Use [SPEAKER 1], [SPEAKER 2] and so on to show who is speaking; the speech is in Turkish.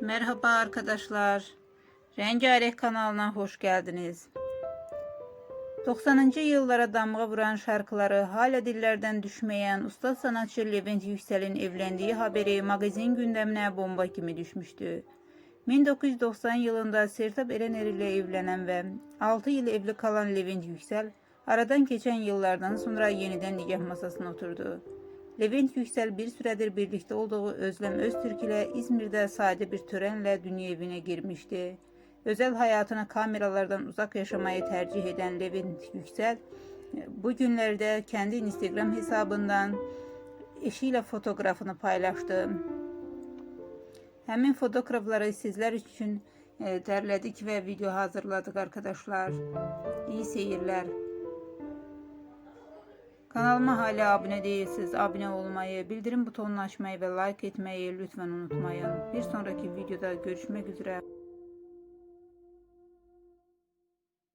[SPEAKER 1] Merhaba arkadaşlar. Rengarenk kanalına hoş geldiniz. 90. yıllara damga vuran şarkıları hala dillerden düşmeyen usta sanatçı Levent Yüksel'in evlendiği haberi magazin gündemine bomba gibi düşmüştü. 1990 yılında Sertab Erener ile evlenen ve 6 yıl evli kalan Levent Yüksel, aradan geçen yıllardan sonra yeniden nikah masasına oturdu. Levent Yüksel bir süredir birlikte olduğu Özlem Öztürk ile İzmir'de sade bir törenle dünya evine girmişti. Özel hayatını kameralardan uzak yaşamayı tercih eden Levent Yüksel, bugünlerde kendi Instagram hesabından eşiyle fotoğrafını paylaştı. Hemen fotoğrafları sizler için e, derledik ve video hazırladık arkadaşlar. İyi seyirler. Kanalıma hala abone değilseniz abone olmayı, bildirim butonunu açmayı ve like etmeyi lütfen unutmayın. Bir sonraki videoda görüşmek üzere.